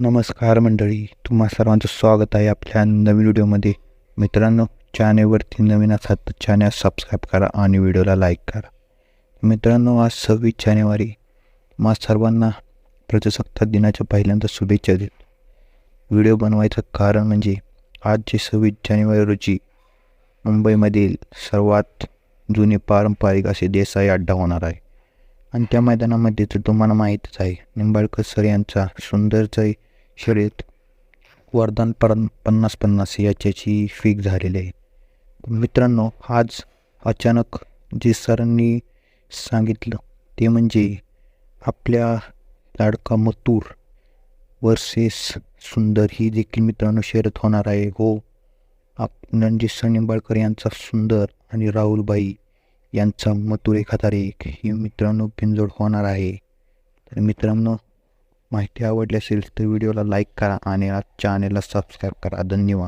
नमस्कार मंडळी तुम्हा सर्वांचं स्वागत आहे आपल्या नवीन व्हिडिओमध्ये. मित्रांनो चॅनेलवरती नवीन असाल तर चॅनल सबस्क्राईब करा आणि व्हिडिओला लाईक करा. मित्रांनो आज सव्वीस जानेवारी. मा सर्वांना प्रजासत्ताक दिनाच्या पहिल्यांदा शुभेच्छा देतो. व्हिडिओ बनवायचं कारण म्हणजे आज जे सव्वीस जानेवारी रोजी मुंबईमधील सर्वात जुने पारंपरिक असे देसाई अड्डा होणार आहे. आणि त्या मैदानामध्ये तर तुम्हाला माहीतच आहे निंबाळकर सर यांचा सुंदरचाही शर्यत वरदान पर पन्नास पन्नास याच्याची फीक झालेली आहे. मित्रांनो आज अचानक जे सरांनी सांगितलं ते म्हणजे आपल्या लाडका मथुर वर्सेस सुंदर ही देखील मित्रांनो शर्यत होणार आहे. हो आप रणजित सर निंबाळकर यांचा सुंदर आणि राहुलबाई यांचा मथुर एखादा एक ही मित्रांनो पिंजोड होणार आहे. तर मित्रांनो माहिती आवडली असेल तर व्हिडिओला लाईक करा आणि चॅनेलला सबस्क्राईब करा. धन्यवाद.